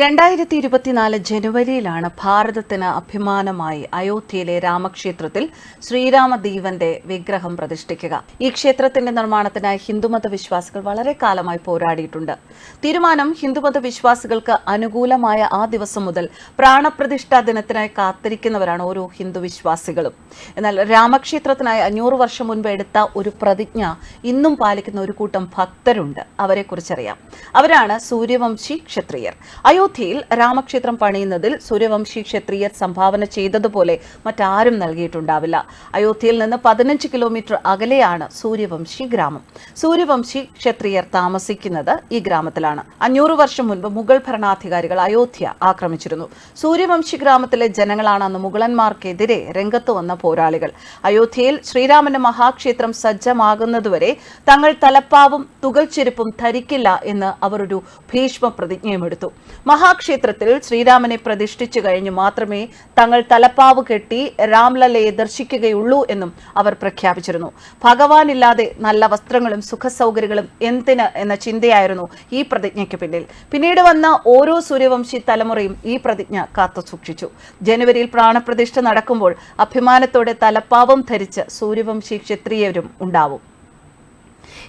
രണ്ടായിരത്തി ഇരുപത്തിനാല് ജനുവരിയിലാണ് ഭാരതത്തിന് അഭിമാനമായി അയോധ്യയിലെ രാമക്ഷേത്രത്തിൽ ശ്രീരാമദീവന്റെ വിഗ്രഹം പ്രതിഷ്ഠിക്കുക. ഈ ക്ഷേത്രത്തിന്റെ നിർമ്മാണത്തിനായി ഹിന്ദുമത വിശ്വാസികൾ വളരെ കാലമായി പോരാടിയിട്ടുണ്ട്. തീരുമാനം ഹിന്ദുമത വിശ്വാസികൾക്ക് അനുകൂലമായ ആ ദിവസം മുതൽ പ്രാണപ്രതിഷ്ഠാ ദിനത്തിനായി കാത്തിരിക്കുന്നവരാണ് ഓരോ ഹിന്ദു വിശ്വാസികളും എന്നാൽ രാമക്ഷേത്രത്തിനായി അഞ്ഞൂറ് വർഷം മുൻപ് എടുത്ത ഒരു പ്രതിജ്ഞ ഇന്നും പാലിക്കുന്ന ഒരു കൂട്ടം ഭക്തരുണ്ട്. അവരെക്കുറിച്ചറിയാം. അവരാണ് സൂര്യവംശി ക്ഷത്രിയർ. അയോധ്യയിൽ രാമക്ഷേത്രം പണിയുന്നതിൽ സൂര്യവംശി ക്ഷത്രിയർ സംഭാവന ചെയ്തതുപോലെ മറ്റാരും നൽകിയിട്ടുണ്ടാവില്ല. അയോധ്യയിൽ നിന്ന് പതിനഞ്ച് കിലോമീറ്റർ അകലെയാണ് സൂര്യവംശി ഗ്രാമം. സൂര്യവംശി ക്ഷത്രിയർ താമസിക്കുന്നത് ഈ ഗ്രാമത്തിലാണ്. അഞ്ഞൂറ് വർഷം മുൻപ് മുഗൾ ഭരണാധികാരികൾ അയോധ്യ ആക്രമിച്ചിരുന്നു. സൂര്യവംശി ഗ്രാമത്തിലെ ജനങ്ങളാണ് അന്ന് മുഗളന്മാർക്കെതിരെ രംഗത്ത് വന്ന പോരാളികൾ. അയോധ്യയിൽ ശ്രീരാമന്റെ മഹാക്ഷേത്രം സജ്ജമാകുന്നതുവരെ തങ്ങൾ തലപ്പാവും തുകൽച്ചെരുപ്പും ധരിക്കില്ല എന്ന് അവർ ഒരു ഭീഷ്മ പ്രതിജ്ഞയും എടുത്തു മഹാക്ഷേത്രത്തിൽ ശ്രീരാമനെ പ്രതിഷ്ഠിച്ചു കഴിഞ്ഞു മാത്രമേ തങ്ങൾ തലപ്പാവ് കെട്ടി രാംലല്ലയെ ദർശിക്കുകയുള്ളൂ എന്നും അവർ പ്രഖ്യാപിച്ചിരുന്നു. ഭഗവാനില്ലാതെ നല്ല വസ്ത്രങ്ങളും സുഖസൗകര്യങ്ങളും എന്തിന് എന്ന ചിന്തയായിരുന്നു ഈ പ്രതിജ്ഞയ്ക്ക് പിന്നിൽ. പിന്നീട് വന്ന ഓരോ സൂര്യവംശി തലമുറയും ഈ പ്രതിജ്ഞ കാത്തു സൂക്ഷിച്ചു. ജനുവരിയിൽ പ്രാണപ്രതിഷ്ഠ നടക്കുമ്പോൾ അഭിമാനത്തോടെ തലപ്പാവം ധരിച്ച് സൂര്യവംശി ക്ഷത്രിയരും ഉണ്ടാവും.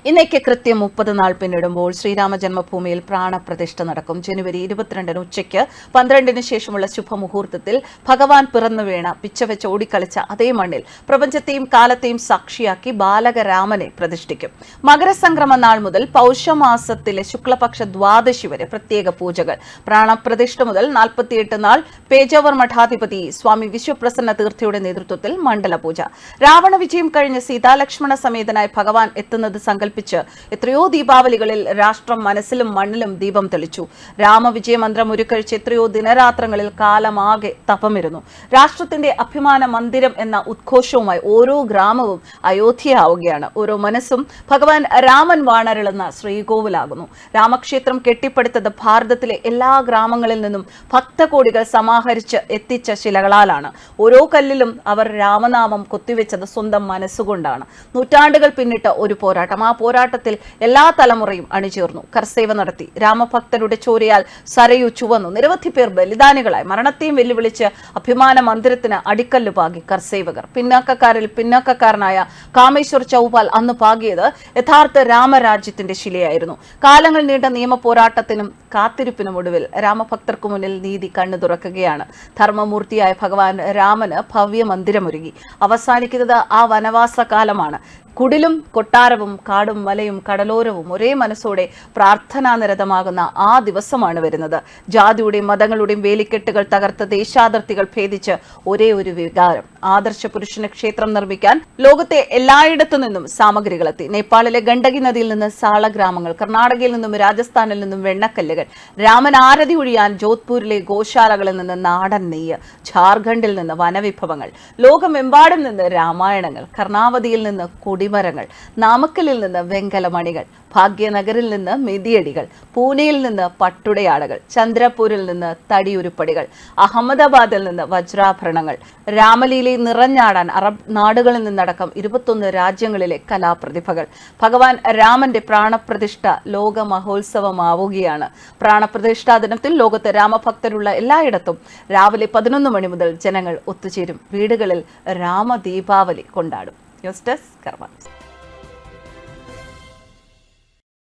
ഇന്നേക്ക് കൃത്യം മുപ്പത് നാൾ പിന്നിടുമ്പോൾ ശ്രീരാമ ജന്മഭൂമിയിൽ പ്രാണപ്രതിഷ്ഠ നടക്കും. ജനുവരി ഇരുപത്തിരണ്ടിന് ഉച്ചയ്ക്ക് പന്ത്രണ്ടിന് ശേഷമുള്ള ശുഭമുഹൂർത്തത്തിൽ ഭഗവാൻ പിറന്നു വീണ പിച്ചവെച്ച് ഓടിക്കളിച്ച അതേ മണ്ണിൽ പ്രപഞ്ചത്തെയും കാലത്തെയും സാക്ഷിയാക്കി ബാലകരാമനെ പ്രതിഷ്ഠിക്കും. മകരസംക്രമ നാൾ മുതൽ പൗഷമാസത്തിലെ ശുക്ലപക്ഷ ദ്വാദശി വരെ പ്രത്യേക പൂജകൾ. പ്രാണപ്രതിഷ്ഠ മുതൽ നാൽപ്പത്തിയെട്ട് നാൾ പേജവർ മഠാധിപതി സ്വാമി വിശ്വപ്രസന്ന തീർത്ഥയുടെ നേതൃത്വത്തിൽ മണ്ഡല പൂജ രാവണ വിജയം കഴിഞ്ഞ് സീതാലക്ഷ്മണ സമേതനായി ഭഗവാൻ എത്തുന്നത് സങ്കല്പിച്ച് എത്രയോ ദീപാവലികളിൽ രാഷ്ട്രം മനസ്സിലും മണ്ണിലും ദീപം തെളിച്ചു. രാമവിജയ മന്ത്രം ഒരുക്കഴിച്ച് എത്രയോ ദിനരാത്രങ്ങളിൽ കാലമാകെ തപമിരുന്നു. രാഷ്ട്രത്തിന്റെ അഭിമാന മന്ദിരം എന്ന ഉദ്ഘോഷവുമായി ഓരോ ഗ്രാമവും അയോധ്യയാവുകയാണ്. ഓരോ മനസ്സും ഭഗവാൻ രാമൻ വാണരുളുന്ന ശ്രീകോവിലാകുന്നു. രാമക്ഷേത്രം കെട്ടിപ്പടുത്തത് ഭാരതത്തിലെ എല്ലാ ഗ്രാമങ്ങളിൽ നിന്നും ഭക്തകോടികൾ സമാഹരിച്ച് എത്തിച്ച ശിലകളാലാണ്. ഓരോ കല്ലിലും അവർ രാമനാമം കൊത്തിവെച്ചത് സ്വന്തം മനസ്സുകൊണ്ടാണ്. നൂറ്റാണ്ടുകൾ പിന്നിട്ട് ഒരു പോരാട്ടം. ആ പോരാട്ടത്തിൽ എല്ലാ തലമുറയും അണിചേർന്നു. കർസേവ നടത്തി. രാമഭക്തരുടെ ചോരയാൽ സരയു ചുവന്നു. നിരവധി പേർ ബലിദാനികളായി മരണത്തെയും വെല്ലുവിളിച്ച് അഭിമാന മന്ദിരത്തിന് അടിക്കല്ല് പാകി കർസേവകർ പിന്നാക്കക്കാരിൽ പിന്നാക്കക്കാരനായ കാമേശ്വർ ചൌപാൽ അന്ന് പാകിയത് യഥാർത്ഥ രാമരാജ്യത്തിന്റെ ശിലയായിരുന്നു. കാലങ്ങൾ നീണ്ട നിയമ പോരാട്ടത്തിനും കാത്തിരിപ്പിനും ഒടുവിൽ രാമഭക്തർക്കു മുന്നിൽ നീതി കണ്ണു തുറക്കുകയാണ്. ധർമ്മമൂർത്തിയായ ഭഗവാൻ രാമന് ഭവ്യ മന്ദിരമൊരുങ്ങി അവസാനിക്കുന്നത് ആ വനവാസ കാലമാണ് കുടിലും കൊട്ടാരവും കാടും മലയും കടലോരവും ഒരേ മനസ്സോടെ പ്രാർത്ഥനാനിരതമാകുന്ന ആ ദിവസമാണ് വരുന്നത്. ജാതിയുടെയും മതങ്ങളുടെയും വേലിക്കെട്ടുകൾ തകർത്ത് ദേശാതിർത്തികൾ ഭേദിച്ച് ഒരേ ഒരു വികാരം. ആദർശ പുരുഷന് ക്ഷേത്രം നിർമ്മിക്കാൻ ലോകത്തെ എല്ലായിടത്തു നിന്നും സാമഗ്രികളെത്തി. നേപ്പാളിലെ ഗണ്ഡകി നദിയിൽ നിന്ന് സാളഗ്രാമങ്ങൾ കർണാടകയിൽ നിന്നും രാജസ്ഥാനിൽ നിന്നും വെണ്ണക്കല്ലുകൾ രാമൻ ഒഴിയാൻ ജോധ്പൂരിലെ ഗോശാലകളിൽ നിന്ന് നാടൻ നെയ്യ് ഝാർഖണ്ഡിൽ നിന്ന് വനവിഭവങ്ങൾ ലോകമെമ്പാടും നിന്ന് രാമായണങ്ങൾ കർണാവതിയിൽ നിന്ന് കൊടിമരങ്ങൾ നാമക്കലിൽ നിന്ന് വെങ്കലമണികൾ ഭാഗ്യനഗറിൽ നിന്ന് മെതിയടികൾ പൂനെയിൽ നിന്ന് പട്ടുടയാടകൾ ചന്ദ്രപൂരിൽ നിന്ന് തടിയുരുപ്പടികൾ അഹമ്മദാബാദിൽ നിന്ന് വജ്രാഭരണങ്ങൾ രാമലീലയെ നിറഞ്ഞാടാൻ അറബ് നാടുകളിൽ നിന്നടക്കം ഇരുപത്തൊന്ന് രാജ്യങ്ങളിലെ കലാപ്രതിഭകൾ. ഭഗവാൻ രാമന്റെ പ്രാണപ്രതിഷ്ഠ ലോക മഹോത്സവമാവുകയാണ് പ്രാണപ്രതിഷ്ഠാ ദിനത്തിൽ ലോകത്ത് രാമഭക്തരുള്ള എല്ലായിടത്തും രാവിലെ പതിനൊന്ന് മണി മുതൽ ജനങ്ങൾ ഒത്തുചേരും. വീടുകളിൽ രാമദീപാവലി കൊണ്ടാടും. ന്യൂസ് ഡെസ്ക് കർമ്മ